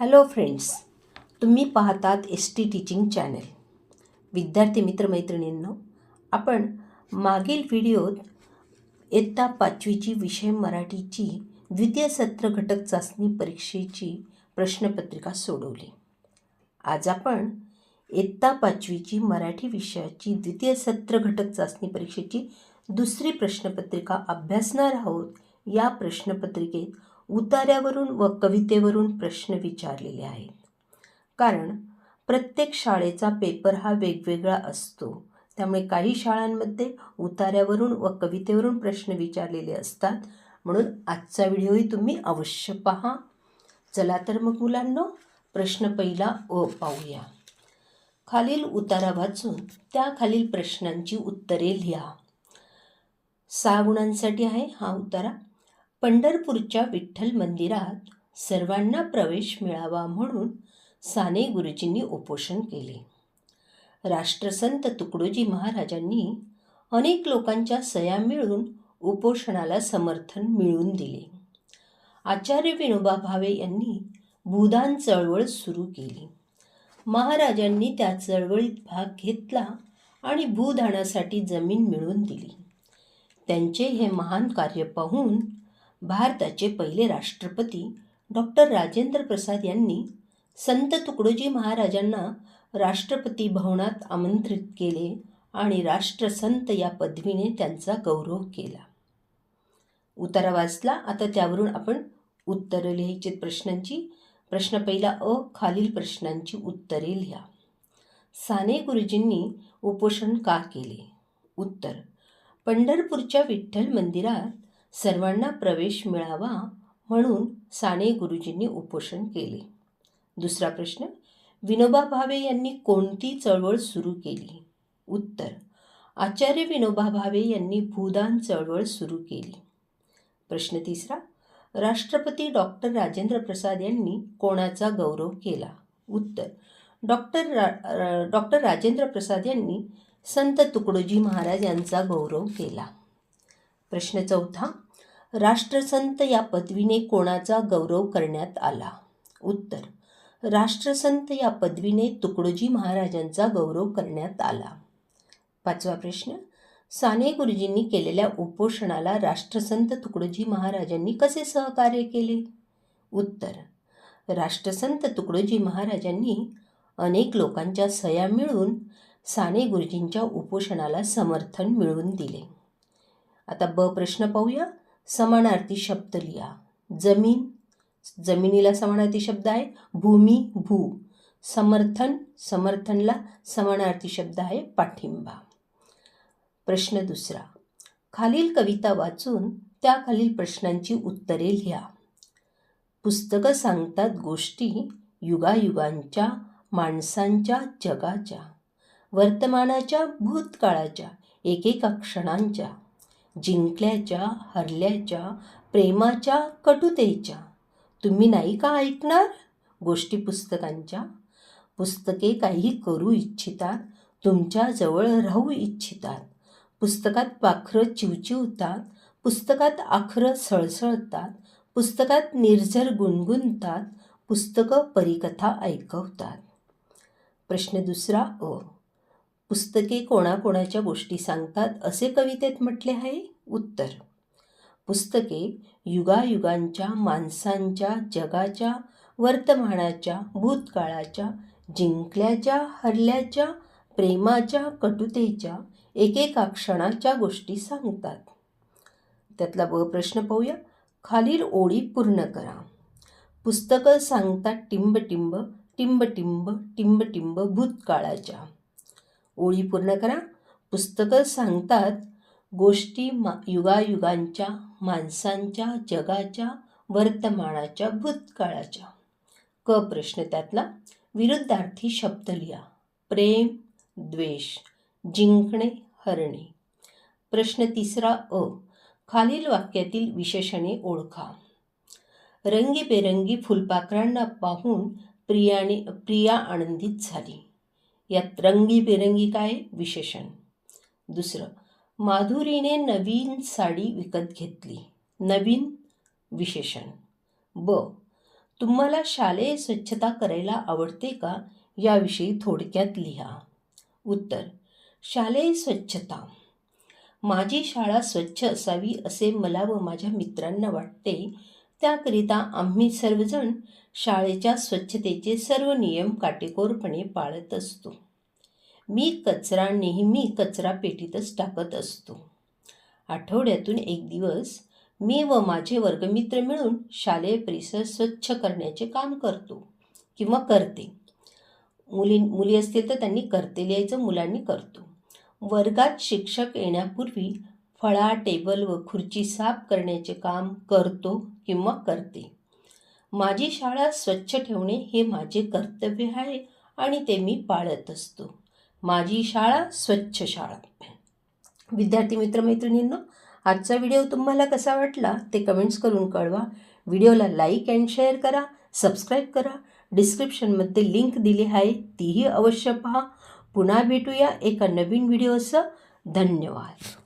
Hello friends तुम्ही पाहतात S T teaching channel विद्यार्थी मित्रमैत्रिणींनो आपण मागील व्हिडिओत इयत्ता पाचवीची विषय मराठीची द्वितीय सत्र घटक चाचणी परीक्षेची प्रश्नपत्रिका सोडवली. आज आपण इयत्ता पाचवीची मराठी विषयाची द्वितीय सत्र घटक चाचणी परीक्षेची दुसरी प्रश्नपत्रिका अभ्यासणार आहोत. या प्रश्नपत्रिकेत उतार्यावरून व कवितेवरून प्रश्न विचारलेले आहेत. कारण प्रत्येक शाळेचा पेपर हा वेगवेगळा असतो. त्यामुळे काही शाळांमध्ये उतार्यावरून व कवितेवरून प्रश्न विचारलेले असतात. म्हणून आजचा व्हिडिओही तुम्ही अवश्य पहा. चला तर मग मुलांनो प्रश्न पहिला अ पाहूया. खालील उतारा वाचून त्या खालील प्रश्नांची उत्तरे लिहा. सहा गुणांसाठी आहे हा उतारा. पंढरपूरच्या विठ्ठल मंदिरात सर्वांना प्रवेश मिळावा म्हणून साने गुरुजींनी उपोषण केले. राष्ट्रसंत तुकडोजी महाराजांनी अनेक लोकांच्या सया मिळून उपोषणाला समर्थन मिळवून दिले. आचार्य विनोबा भावे यांनी भूदान चळवळ सुरू केली. महाराजांनी त्या चळवळीत भाग घेतला आणि भूदानासाठी जमीन मिळवून दिली. त्यांचे हे महान कार्य पाहून भारताचे पहिले राष्ट्रपती डॉक्टर राजेंद्र प्रसाद यांनी संत तुकडोजी महाराजांना राष्ट्रपती भवनात आमंत्रित केले आणि राष्ट्रसंत या पदवीने त्यांचा गौरव केला. उतारा वाचला. आता त्यावरून आपण उत्तरं लिहायची प्रश्नांची प्रश्न पहिला अ खालील प्रश्नांची उत्तरे लिहा. साने गुरुजींनी उपोषण का केले? उत्तर पंढरपूरच्या विठ्ठल मंदिरात सर्वांना प्रवेश मिळावा म्हणून साने गुरुजींनी उपोषण केले. दुसरा प्रश्न विनोबा भावे यांनी कोणती चळवळ सुरू केली? उत्तर आचार्य विनोबा भावे यांनी भूदान चळवळ सुरू केली. प्रश्न तिसरा राष्ट्रपती डॉक्टर राजेंद्र प्रसाद यांनी कोणाचा गौरव केला? उत्तर डॉक्टर रा डॉक्टर राजेंद्र प्रसाद यांनी संत तुकडोजी महाराज यांचा गौरव केला. प्रश्न चौथा राष्ट्रसंत या पदवीने कोणाचा गौरव करण्यात आला? उत्तर राष्ट्रसंत या पदवीने तुकडोजी महाराजांचा गौरव करण्यात आला. पाचवा प्रश्न साने गुरुजींनी केलेल्या उपोषणाला राष्ट्रसंत तुकडोजी महाराजांनी कसे सहकार्य केले? उत्तर राष्ट्रसंत तुकडोजी महाराजांनी अनेक लोकांच्या सया मिळून साने गुरुजींच्या उपोषणाला समर्थन मिळवून दिले. आता ब प्रश्न पाहूया. समानार्थी शब्द लिहा. जमीन जमिनीला समानार्थी शब्द आहे. भूमी भू. समर्थन समर्थनला समानार्थी शब्द आहे. पाठिंबा. प्रश्न दुसरा. खालील कविता वाचून त्या खालील प्रश्नांची उत्तरे लिहा. पुस्तकं सांगतात गोष्टी युगायुगांच्या माणसांच्या जगाच्या वर्तमानाच्या भूतकाळाच्या एकेका क्षणांच्या. जिंकल्याच्या हरल्याच्या प्रेमाच्या कटुतेच्या. तुम्ही नाही का ऐकणार? गोष्टी पुस्तकांच्या. पुस्तके काही करू इच्छितात तुमच्याजवळ राहू इच्छितात. पुस्तकात पाखरं चिवचिवतात पुस्तकात आखरं सळसळतात पुस्तकात निर्झर गुणगुणतात पुस्तकं परिकथा ऐकवतात. प्रश्न दुसरा अ पुस्तके कोणाकोणाच्या गोष्टी सांगतात असे कवितेत म्हटले आहे? उत्तर. पुस्तके युगायुगांच्या माणसांच्या जगाच्या वर्तमानाच्या भूतकाळाच्या जिंकल्याच्या हरल्याच्या प्रेमाच्या कटुतेच्या एकेका क्षणाच्या गोष्टी सांगतात. त्यातला ब प्रश्न पाहूया. खालील ओळी पूर्ण करा. पुस्तकं सांगतात टिंबटिंब टिंबटिंब टिंबटिंब भूतकाळाच्या. ओळी पूर्ण करा. पुस्तकं सांगतात गोष्टी मा युगायुगांच्या माणसांच्या जगाच्या वर्तमानाच्या भूतकाळाच्या. क प्रश्न त्यातला विरुद्धार्थी शब्द लिहा. प्रेम द्वेष जिंकणे हरणे. प्रश्न तिसरा अ. खालील वाक्यातील विशेषणे ओळखा. रंगीबेरंगी फुलपाखरांना पाहून प्रियाने प्रिया आनंदित झाली. यात रंगीबेरंगी काय? विशेषण. दुसरं माधुरीने नवीन साडी विकत घेतली. नवीन विशेषण. ब तुम्हाला शालेय स्वच्छता करायला आवडते का? याविषयी थोडक्यात लिहा. उत्तर शालेय स्वच्छता. माझी शाळा स्वच्छ असावी असे मला व माझ्या मित्रांना वाटते त्याकरिता आम्ही सर्वजण शाळेच्या स्वच्छतेचे सर्व नियम काटेकोरपणे पाळत असतो. मी कचरा नेहमी कचरा पेटीतच टाकत असतो. आठवड्यातून एक दिवस मी व माझे वर्गमित्र मिळून शालेय परिसर स्वच्छ करण्याचे काम करतो किंवा करते. मुली मुली असतील तर त्यांनी करते लिहायचं मुलांनी करतो. वर्गात शिक्षक येण्यापूर्वी फळा टेबल व खुर्ची साफ करण्याचे काम करतो किंवा करते. माझी शाळा स्वच्छ ठेवणे हे माझे कर्तव्य आहे आणि ते मी पाळत असतो. माझी शाळा स्वच्छ शाळा. विद्यार्थी मित्रमैत्रिणींनो आजचा व्हिडिओ तुम्हाला कसा वाटला ते कमेंट्स करून कळवा. व्हिडिओला लाईक अँड शेअर करा सबस्क्राईब करा. डिस्क्रिप्शनमध्ये लिंक दिली आहे तीही अवश्य पहा. पुन्हा भेटूया एका नवीन व्हिडिओसह. धन्यवाद.